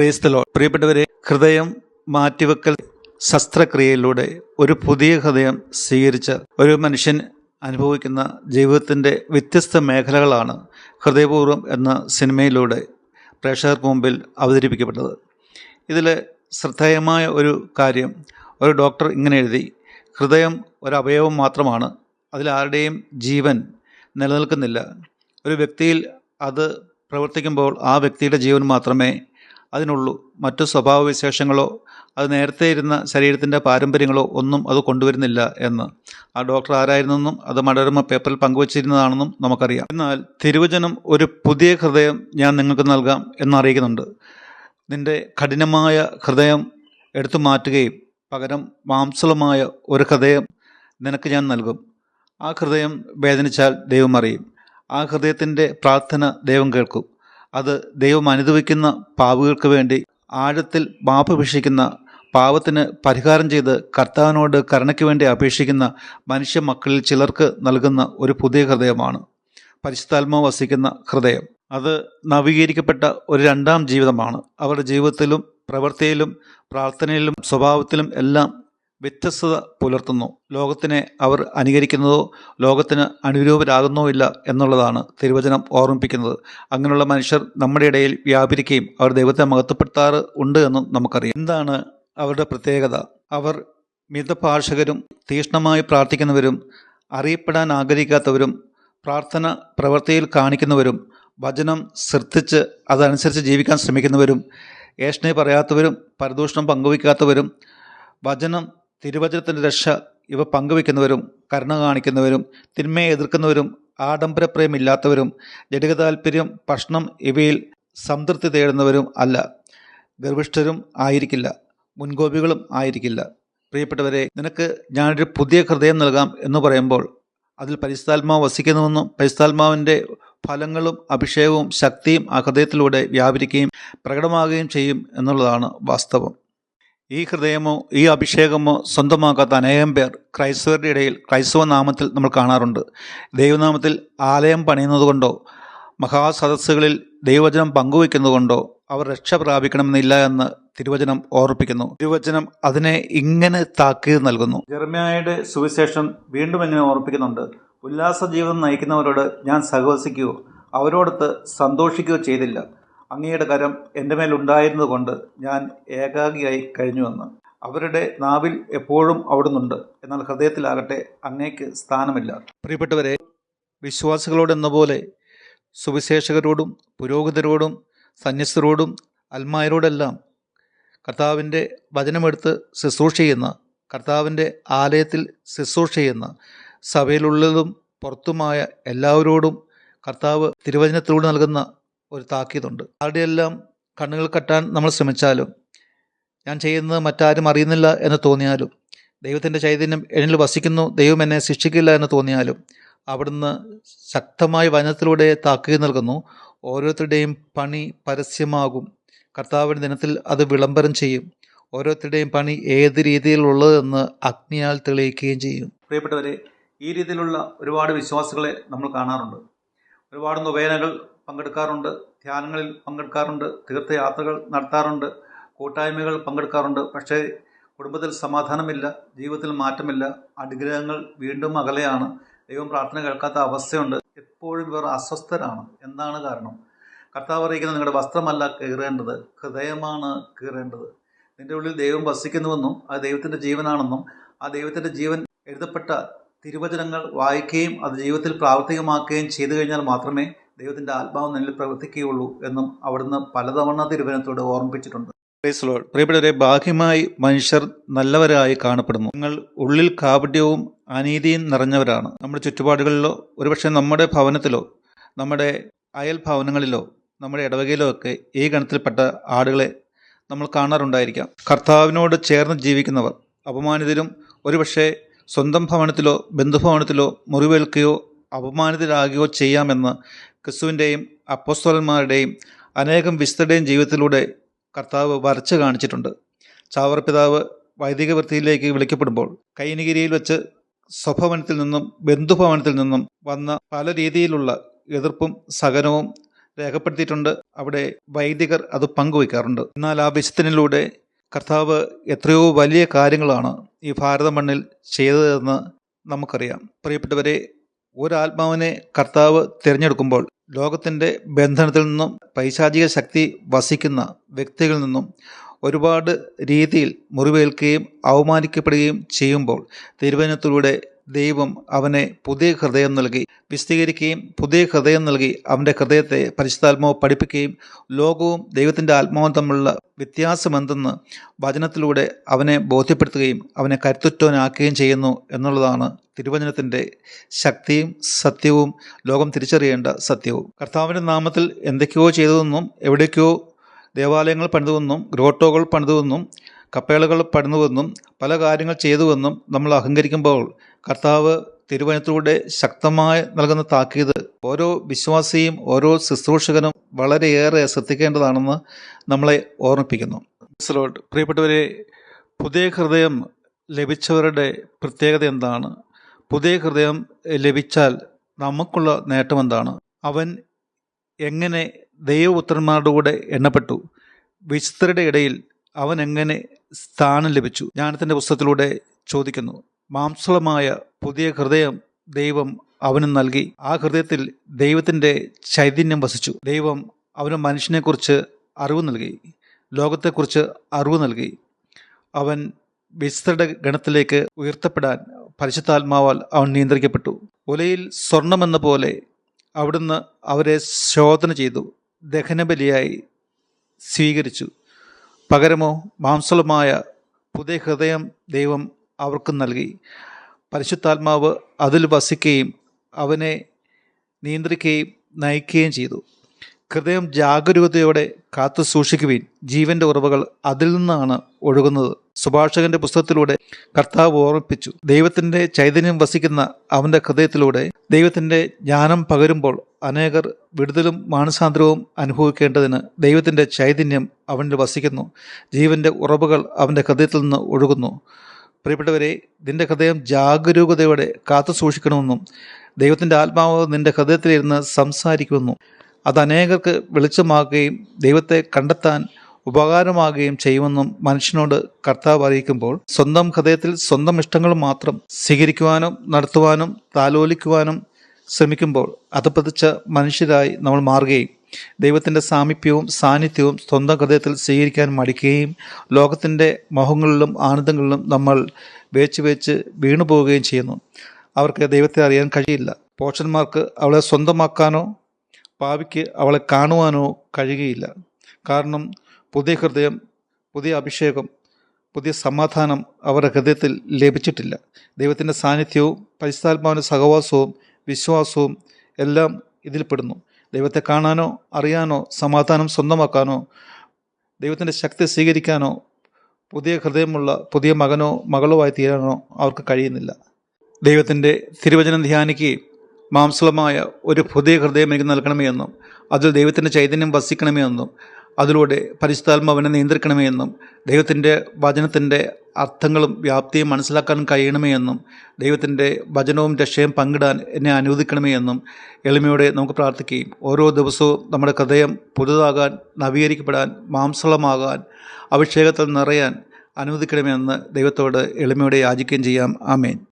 പ്രേസ്തലോ പ്രിയപ്പെട്ടവരെ ഹൃദയം മാറ്റിവെക്കൽ ശസ്ത്രക്രിയയിലൂടെ ഒരു പുതിയ ഹൃദയം സ്വീകരിച്ച ഒരു മനുഷ്യൻ അനുഭവിക്കുന്ന ജീവിതത്തിന്റെ വ്യത്യസ്ത മേഖലകളാണ് ഹൃദയപൂർവം എന്ന സിനിമയിലൂടെ പ്രേക്ഷകർക്ക് മുമ്പിൽ അവതരിപ്പിക്കപ്പെട്ടത്. ഇതിൽ ശ്രദ്ധേയമായ ഒരു കാര്യം ഒരു ഡോക്ടർ ഇങ്ങനെ എഴുതി ഹൃദയം ഒരു അവയവം മാത്രമാണ് അതിലാരുടെയും ജീവൻ നിലനിൽക്കുന്നില്ല. ഒരു വ്യക്തിയിൽ അത് പ്രവർത്തിക്കുമ്പോൾ ആ വ്യക്തിയുടെ ജീവൻ മാത്രമേ അതിനുള്ളൂ. മറ്റു സ്വഭാവവിശേഷങ്ങളോ അത് നേരത്തെ ഇരുന്ന ശരീരത്തിന്റെ പാരമ്പര്യങ്ങളോ ഒന്നും അത് കൊണ്ടുവരുന്നില്ല എന്ന്. ആ ഡോക്ടർ ആരായിരുന്നെന്നും അത് മനോരമ പേപ്പറിൽ പങ്കുവച്ചിരുന്നതാണെന്നും നമുക്കറിയാം. എന്നാൽ തിരുവചനം ഒരു പുതിയ ഹൃദയം ഞാൻ നിങ്ങൾക്ക് നൽകാം എന്നറിയിക്കുന്നുണ്ട് നിന്റെ കഠിനമായ ഹൃദയം എടുത്തു മാറ്റുകയും പകരം മാംസളമായ ഒരു ഹൃദയം നിനക്ക് ഞാൻ നൽകും. ആ ഹൃദയം വേദനിച്ചാൽ ദൈവം അറിയും. ആ ഹൃദയത്തിന്റെ പ്രാർത്ഥന ദൈവം കേൾക്കും. അത് ദൈവം അനുഭവിക്കുന്ന പാവുകൾക്ക് വേണ്ടി ആഴത്തിൽ മാപ്പ് മാപ്പപേക്ഷിക്കുന്ന പാവത്തിന് പരിഹാരം ചെയ്ത് കർത്താവിനോട് കരുണയ്ക്ക് വേണ്ടി അപേക്ഷിക്കുന്ന മനുഷ്യ മക്കളിൽ ചിലർക്ക് നൽകുന്ന ഒരു പുതിയ ഹൃദയമാണ്. പരിശുദ്ധാത്മാവ് വസിക്കുന്ന ഹൃദയം. അത് നവീകരിക്കപ്പെട്ട ഒരു രണ്ടാം ജീവിതമാണ്. അവരുടെ ജീവിതത്തിലും പ്രവൃത്തിയിലും പ്രാർത്ഥനയിലും സ്വഭാവത്തിലും എല്ലാം വ്യത്യസ്തത പുലർത്തുന്നു. ലോകത്തിനെ അവർ അനുകരിക്കുന്നതോ ലോകത്തിന് അനുരൂപരാകുന്നോ ഇല്ല എന്നുള്ളതാണ് തിരുവചനം ഓർമ്മിപ്പിക്കുന്നത്. അങ്ങനെയുള്ള മനുഷ്യർ നമ്മുടെ ഇടയിൽ വ്യാപരിക്കുകയും അവർ ദൈവത്തെ മഹത്വപ്പെടുത്താറ് ഉണ്ട് എന്നും നമുക്കറിയാം. എന്താണ് അവരുടെ പ്രത്യേകത? അവർ മിതഭാഷകരും തീക്ഷ്ണമായി പ്രാർത്ഥിക്കുന്നവരും അറിയപ്പെടാൻ ആഗ്രഹിക്കാത്തവരും പ്രാർത്ഥന പ്രവൃത്തിയിൽ കാണിക്കുന്നവരും വചനം ശ്രദ്ധിച്ച് അതനുസരിച്ച് ജീവിക്കാൻ ശ്രമിക്കുന്നവരും ഏഷണെ പറയാത്തവരും പരദൂഷണം പങ്കുവയ്ക്കാത്തവരും വചനം തിരുവചനത്തിന്റെ രക്ഷ ഇവ പങ്കുവയ്ക്കുന്നവരും കരുണ കാണിക്കുന്നവരും തിന്മയെ എതിർക്കുന്നവരും ആഡംബരപ്രയമില്ലാത്തവരും ജടിക താല്പര്യം ഭക്ഷണം ഇവയിൽ സംതൃപ്തി തേടുന്നവരും അല്ല. ഗർഭിഷ്ഠരും ആയിരിക്കില്ല. മുൻകോപികളും ആയിരിക്കില്ല. പ്രിയപ്പെട്ടവരെ നിനക്ക് ഞാനൊരു പുതിയ ഹൃദയം നൽകാം എന്ന് പറയുമ്പോൾ അതിൽ പരിസ്ഥാത്മാവ് വസിക്കുന്നുവെന്നും പരിസ്ഥാത്മാവിന്റെ ഫലങ്ങളും അഭിഷേകവും ശക്തിയും ആ ഹൃദയത്തിലൂടെ വ്യാപരിക്കുകയും പ്രകടമാകുകയും ചെയ്യും എന്നുള്ളതാണ് വാസ്തവം. ഈ ഹൃദയമോ ഈ അഭിഷേകമോ സ്വന്തമാക്കാത്ത അനേകം പേർ ക്രൈസ്തവരുടെ ഇടയിൽ ക്രൈസ്തവ നാമത്തിൽ നമ്മൾ കാണാറുണ്ട്. ദൈവനാമത്തിൽ ആലയം പണിയുന്നതുകൊണ്ടോ മഹാസദസ്സുകളിൽ ദൈവവചനം പങ്കുവയ്ക്കുന്നതുകൊണ്ടോ അവർ രക്ഷ പ്രാപിക്കണമെന്നില്ല എന്ന് തിരുവചനം ഓർപ്പിക്കുന്നു. തിരുവചനം അതിനെ ഇങ്ങനെ താക്കീത് നൽകുന്നു. ജർമ്മയുടെ സുവിശേഷം വീണ്ടും എങ്ങനെ ഓർപ്പിക്കുന്നുണ്ട്. ഉല്ലാസ ജീവിതം നയിക്കുന്നവരോട് ഞാൻ സഹവസിക്കുകയോ അവരോടൊത്ത് സന്തോഷിക്കുകയോ ചെയ്തില്ല. അങ്ങയുടെ കരം എന്റെ മേലുണ്ടായിരുന്നതുകൊണ്ട് ഞാൻ ഏകാഗിയായി കഴിഞ്ഞുവെന്ന് അവരുടെ നാവിൽ എപ്പോഴും അവിടുന്നുണ്ട്. എന്നാൽ ഹൃദയത്തിലാകട്ടെ അങ്ങേക്ക് സ്ഥാനമില്ല. പ്രിയപ്പെട്ടവരെ വിശ്വാസികളോടെന്ന പോലെ സുവിശേഷകരോടും പുരോഹിതരോടും സന്യസ്തരോടും അൽമായരോടെല്ലാം കർത്താവിന്റെ വചനമെടുത്ത് ശുശ്രൂഷ ചെയ്യുന്ന കർത്താവിന്റെ ആലയത്തിൽ ശുശ്രൂഷ ചെയ്യുന്ന സഭയിലുള്ളതും പുറത്തുമായ എല്ലാവരോടും കർത്താവ് തിരുവചനത്തിലൂടെ നൽകുന്ന ഒരു താക്കീതുണ്ട്. ആരുടെയെല്ലാം കണ്ണുകൾ കെട്ടാൻ നമ്മൾ ശ്രമിച്ചാലും ഞാൻ ചെയ്യുന്നത് മറ്റാരും അറിയുന്നില്ല എന്ന് തോന്നിയാലും ദൈവത്തിന്റെ ചൈതന്യം എന്നിൽ വസിക്കുന്നു ദൈവം എന്നെ ശിക്ഷിക്കില്ല എന്ന് തോന്നിയാലും അവിടുന്ന് ശക്തമായ വചനത്തിലൂടെ താക്കീത് നൽകുന്നു. ഓരോരുത്തരുടെയും പണി പരസ്യമാകും. കർത്താവിന്റെ ദിനത്തിൽ അത് വിളംബരം ചെയ്യും. ഓരോരുത്തരുടെയും പണി ഏത് രീതിയിലുള്ളതെന്ന് അഗ്നിയാൽ തെളിയിക്കുകയും ചെയ്യും. പ്രിയപ്പെട്ടവരെ ഈ രീതിയിലുള്ള ഒരുപാട് വിശ്വാസികളെ നമ്മൾ കാണാറുണ്ട്. ഒരുപാട് നൊവേനകൾ പങ്കെടുക്കാറുണ്ട് ധ്യാനങ്ങളിൽ പങ്കെടുക്കാറുണ്ട് തീർത്ഥയാത്രകൾ നടത്താറുണ്ട് കൂട്ടായ്മകൾ പങ്കെടുക്കാറുണ്ട്. പക്ഷേ കുടുംബത്തിൽ സമാധാനമില്ല ജീവിതത്തിൽ മാറ്റമില്ല. അനുഗ്രഹങ്ങൾ വീണ്ടും അകലെയാണ്. ദൈവം പ്രാർത്ഥന കേൾക്കാത്ത അവസ്ഥയുണ്ട്. എപ്പോഴും ഇവർ അസ്വസ്ഥരാണ്. എന്താണ് കാരണം? കർത്താവ് അറിയിക്കുന്നത് നിങ്ങളുടെ വസ്ത്രമല്ല കീറേണ്ടത് ഹൃദയമാണ് കീറേണ്ടത്. നിന്റെ ഉള്ളിൽ ദൈവം വസിക്കുന്നുവെന്നും ആ ദൈവത്തിന്റെ ജീവനാണെന്നും ആ ദൈവത്തിന്റെ ജീവൻ എഴുതപ്പെട്ട തിരുവചനങ്ങൾ വായിക്കുകയും അത് ജീവിതത്തിൽ പ്രാവർത്തികമാക്കുകയും ചെയ്തു കഴിഞ്ഞാൽ മാത്രമേ ദൈവത്തിന്റെ ആത്മാവ് നിന്നിൽ പ്രവർത്തിക്കുകയുള്ളൂ എന്നും അവിടുന്ന് പലതവണ തിരുവചനത്തോട് ഓർമ്മിപ്പിച്ചിട്ടുണ്ട്. പ്രിയപ്പെട്ടവരെ ബാഹ്യമായി മനുഷ്യർ നല്ലവരായി കാണപ്പെടുന്നു. നിങ്ങൾ ഉള്ളിൽ കാപട്യവും അനീതിയും നിറഞ്ഞവരാണ്. നമ്മുടെ ചുറ്റുപാടുകളിലോ ഒരുപക്ഷെ നമ്മുടെ ഭവനത്തിലോ നമ്മുടെ അയൽ ഭവനങ്ങളിലോ നമ്മുടെ ഇടവകയിലോ ഒക്കെ ഈ ഗണത്തിൽപ്പെട്ട ആടുകളെ നമ്മൾ കാണാറുണ്ടായിരിക്കാം. കർത്താവിനോട് ചേർന്ന് ജീവിക്കുന്നവർ അപമാനിതരും ഒരുപക്ഷെ സ്വന്തം ഭവനത്തിലോ ബന്ധുഭവനത്തിലോ മുറിവേൽക്കുകയോ അപമാനിതരാകുകയോ ചെയ്യാമെന്ന് ക്രിസ്തുവിന്റെയും അപ്പോസ്തോലന്മാരുടെയും അനേകം വിശുദ്ധരുടെയും ജീവിതത്തിലൂടെ കർത്താവ് വരച്ച് കാണിച്ചിട്ടുണ്ട്. ചാവർ പിതാവ് വൈദിക വൃത്തിയിലേക്ക് വിളിക്കപ്പെടുമ്പോൾ കൈനിഗിരിയിൽ വെച്ച് സ്വഭവനത്തിൽ നിന്നും ബന്ധുഭവനത്തിൽ നിന്നും വന്ന പല രീതിയിലുള്ള എതിർപ്പും സഹനവും രേഖപ്പെടുത്തിയിട്ടുണ്ട്. അവിടെ വൈദികർ അത് പങ്കുവയ്ക്കാറുണ്ട്. എന്നാൽ ആ വിശുദ്ധനിലൂടെ കർത്താവ് എത്രയോ വലിയ കാര്യങ്ങളാണ് ഈ ഭാരത മണ്ണിൽ ചെയ്തതെന്ന് നമുക്കറിയാം. പ്രിയപ്പെട്ടവരെ ഒരാത്മാവിനെ കർത്താവ് തിരഞ്ഞെടുക്കുമ്പോൾ ലോകത്തിന്റെ ബന്ധനത്തിൽ നിന്നും പൈശാചിക ശക്തി വസിക്കുന്ന വ്യക്തികളിൽ നിന്നും ഒരുപാട് രീതിയിൽ മുറിവേൽക്കുകയും അവമാനിക്കപ്പെടുകയും ചെയ്യുമ്പോൾ തിരുവനന്തപുരത്തിലൂടെ ദൈവം അവനെ പുതിയ ഹൃദയം നൽകി വിശദീകരിക്കുകയും പുതിയ ഹൃദയം നൽകി അവന്റെ ഹൃദയത്തെ പരിശുദ്ധാത്മാവ് പഠിപ്പിക്കുകയും ലോകവും ദൈവത്തിന്റെ ആത്മാവും തമ്മിലുള്ള വ്യത്യാസമെന്തെന്ന് വചനത്തിലൂടെ അവനെ ബോധ്യപ്പെടുത്തുകയും അവനെ കരുത്തുറ്റവനാക്കുകയും ചെയ്യുന്നു എന്നുള്ളതാണ് തിരുവചനത്തിന്റെ ശക്തിയും സത്യവും ലോകം തിരിച്ചറിയേണ്ട സത്യവും. കർത്താവിന്റെ നാമത്തിൽ എന്തൊക്കെയോ ചെയ്തതെന്നും എവിടേക്കോ ദേവാലയങ്ങൾ പണിതുവെന്നും ഗ്രോട്ടോകൾ പണിതുവെന്നും കപ്പേളകൾ പണിതുവെന്നും പല കാര്യങ്ങൾ ചെയ്തുവെന്നും നമ്മൾ അഹങ്കരിക്കുമ്പോൾ കർത്താവ് തിരുവനന്തപുരത്തിലൂടെ ശക്തമായി നൽകുന്ന താക്കീത് ഓരോ വിശ്വാസിയും ഓരോ ശുശ്രൂഷകനും വളരെയേറെ ശ്രദ്ധിക്കേണ്ടതാണെന്ന് നമ്മളെ ഓർമ്മിപ്പിക്കുന്നു. പ്രിയപ്പെട്ടവരെ പുതിയ ഹൃദയം ലഭിച്ചവരുടെ പ്രത്യേകത എന്താണ്? പുതിയ ഹൃദയം ലഭിച്ചാൽ നമുക്കുള്ള നേട്ടം എന്താണ് അവൻ എങ്ങനെ ദൈവപുത്രന്മാരുടെ കൂടെ എണ്ണപ്പെട്ടു? വിശുദ്ധരുടെ ഇടയിൽ അവൻ എങ്ങനെ സ്ഥാനം ലഭിച്ചു? ജ്ഞാനത്തിന്റെ പുസ്തകത്തിലൂടെ ചോദിക്കുന്നു. മാംസളമായ പുതിയ ഹൃദയം ദൈവം അവന് നൽകി. ആ ഹൃദയത്തിൽ ദൈവത്തിന്റെ ചൈതന്യം വസിച്ചു. ദൈവം അവന് മനുഷ്യനെക്കുറിച്ച് അറിവ് നൽകി. ലോകത്തെക്കുറിച്ച് അറിവ് നൽകി. അവൻ വിശുദ്ധരുടെ ഗണത്തിലേക്ക് ഉയർത്തപ്പെടാൻ പരിശുദ്ധാത്മാവാൽ അവൻ നിയന്ത്രിക്കപ്പെട്ടു. ഒലയിൽ സ്വർണമെന്ന പോലെ അവിടുന്ന് അവരെ ശോധന ചെയ്തു. ദഹനബലിയായി സ്വീകരിച്ചു. പകരമോ മാംസളമായ പുതിയ ഹൃദയം ദൈവം അവർക്ക് നൽകി. പരിശുദ്ധാത്മാവ് അതിൽ വസിക്കുകയും അവനെ നിയന്ത്രിക്കുകയും നയിക്കുകയും ചെയ്തു. ഹൃദയം ജാഗരൂകതയോടെ കാത്തു സൂക്ഷിക്കുവിൻ. ജീവന്റെ ഉറവകൾ അതിൽ നിന്നാണ് ഒഴുകുന്നത്. സുഭാഷകന്റെ പുസ്തകത്തിലൂടെ കർത്താവ് ഓർമ്മിപ്പിച്ചു. ദൈവത്തിന്റെ ചൈതന്യം വസിക്കുന്ന അവന്റെ ഹൃദയത്തിലൂടെ ദൈവത്തിന്റെ ജ്ഞാനം പകരുമ്പോൾ അനേകർ വിടുതലും മാനസാന്തരവും അനുഭവിക്കേണ്ടതിന് ദൈവത്തിന്റെ ചൈതന്യം അവനിൽ വസിക്കുന്നു. ജീവന്റെ ഉറവുകൾ അവന്റെ ഹൃദയത്തിൽ നിന്ന് ഒഴുകുന്നു. പ്രിയപ്പെട്ടവരെ നിന്റെ ഹൃദയം ജാഗരൂകതയോടെ കാത്തു സൂക്ഷിക്കണമെന്നും ദൈവത്തിന്റെ ആത്മാവ് നിന്റെ ഹൃദയത്തിലിരുന്ന് സംസാരിക്കുമെന്നും അത് അനേകർക്ക് വെളിച്ചമാകുകയും ദൈവത്തെ കണ്ടെത്താൻ ഉപകാരമാകുകയും ചെയ്യുമെന്നും മനുഷ്യനോട് കർത്താവ് അറിയിക്കുമ്പോൾ സ്വന്തം ഹൃദയത്തിൽ സ്വന്തം ഇഷ്ടങ്ങൾ മാത്രം സ്വീകരിക്കുവാനും നടത്തുവാനും താലോലിക്കുവാനും ശ്രമിക്കുമ്പോൾ അധപ്പതിച്ച മനുഷ്യരായി നമ്മൾ മാറുകയും ദൈവത്തിന്റെ സാമീപ്യവും സാന്നിധ്യവും സ്വന്തം ഹൃദയത്തിൽ സ്വീകരിക്കാൻ മടിക്കുകയും ലോകത്തിന്റെ മോഹങ്ങളിലും ആനന്ദങ്ങളിലും നമ്മൾ വേച്ച് വേച്ച് വീണു പോവുകയും ചെയ്യുന്നു. അവർക്ക് ദൈവത്തെ അറിയാൻ കഴിയില്ല. പോഷന്മാർക്ക് അവളെ സ്വന്തമാക്കാനോ പാവിക്ക് അവളെ കാണുവാനോ കഴിയുകയില്ല. കാരണം പുതിയ ഹൃദയം പുതിയ അഭിഷേകം പുതിയ സമാധാനം അവരുടെ ഹൃദയത്തിൽ ലഭിച്ചിട്ടില്ല. ദൈവത്തിന്റെ സാന്നിധ്യവും പരിശുദ്ധാത്മാവിന്റെ സഹവാസവും വിശ്വാസവും എല്ലാം ഇതിൽ പെടുന്നു. ദൈവത്തെ കാണാനോ അറിയാനോ സമാധാനം സ്വന്തമാക്കാനോ ദൈവത്തിന്റെ ശക്തി സ്വീകരിക്കാനോ പുതിയ ഹൃദയമുള്ള പുതിയ മകനോ മകളോ ആയി തീരാനോ അവർക്ക് കഴിയുന്നില്ല. ദൈവത്തിന്റെ തിരുവചനം ധ്യാനിക്കുകയും മാംസളമായ ഒരു പുതിയ ഹൃദയം എനിക്ക് നൽകണമേ എന്നും അതിൽ ദൈവത്തിന്റെ ചൈതന്യം വസിക്കണമേ എന്നും അതിലൂടെ പരിശുദ്ധാത്മാവിനെ നിയന്ത്രിക്കണമേ എന്നും ദൈവത്തിന്റെ വചനത്തിന്റെ അർത്ഥങ്ങളും വ്യാപ്തിയും മനസ്സിലാക്കാൻ കഴിയണമേ എന്നും ദൈവത്തിന്റെ വചനവും രക്ഷയും പങ്കിടാൻ എന്നെ അനുവദിക്കണമേ എന്നും എളിമയോടെ നമുക്ക് പ്രാർത്ഥിക്കുകയും ഓരോ ദിവസവും നമ്മുടെ ഹൃദയം പുതുതാകാൻ നവീകരിക്കപ്പെടാൻ മാംസളമാകാൻ അഭിഷേകത്തിൽ നിറയാൻ അനുവദിക്കണമെന്ന് ദൈവത്തോട് എളിമയോടെ യാചിക്കുകയും ചെയ്യാം. ആമേൻ.